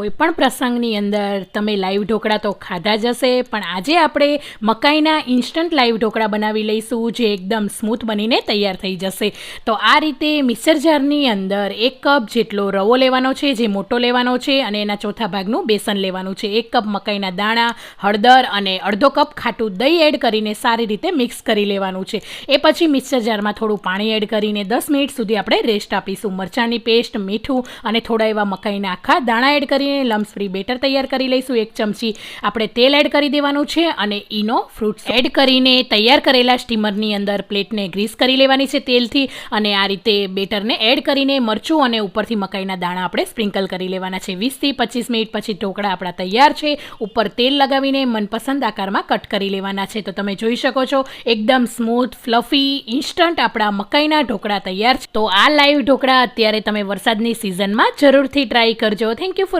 કોઈ પણ પ્રસંગની અંદર તમે લાઈવ ઢોકળા તો ખાધા જ હશે, પણ આજે આપણે મકાઈના ઇન્સ્ટન્ટ લાઈવ ઢોકળા બનાવી લઈશું, જે એકદમ સ્મૂથ બનીને તૈયાર થઈ જશે. તો આ રીતે મિક્સર જારની અંદર એક કપ જેટલો રવો લેવાનો છે, જે મોટો લેવાનો છે, અને એના ચોથા ભાગનું બેસન લેવાનું છે. એક કપ મકાઈના દાણા, હળદર અને અડધો કપ ખાટું દહીં એડ કરીને સારી રીતે મિક્સ કરી લેવાનું છે. એ પછી મિક્સર જારમાં થોડું પાણી એડ કરીને દસ મિનિટ સુધી આપણે રેસ્ટ આપીશું. મરચાંની પેસ્ટ, મીઠું અને થોડા એવા મકાઈના આખા દાણા એડ કરીને લમ્સ ફ્રી બેટર તૈયાર કરી લઈશું, એક ચમચી આપણે તેલ એડ કરી દેવાનું છે અને ઈનો ફ્રૂટ્સ એડ કરીને તૈયાર કરેલા સ્ટીમરની અંદર પ્લેટને ગ્રીસ કરી લેવાની છે તેલથી અને આ રીતે બેટરને એડ કરીને મરચું અને ઉપરથી મકાઈના દાણા આપણે સ્પ્રિંકલ કરી લેવાના છે. વીસથી પચીસ મિનિટ પછી ઢોકળા આપણા તૈયાર છે. ઉપર તેલ લગાવીને મનપસંદ આકારમાં કટ કરી લેવાના છે. તો તમે જોઈ શકો છો, એકદમ સ્મૂથ ફ્લફી ઇન્સ્ટન્ટ આપણા મકાઈના ઢોકળા તૈયાર છે. તો આ લાઈવ ઢોકળા અત્યારે તમે વરસાદની સિઝનમાં જરૂરથી ટ્રાય કરજો. Thank you for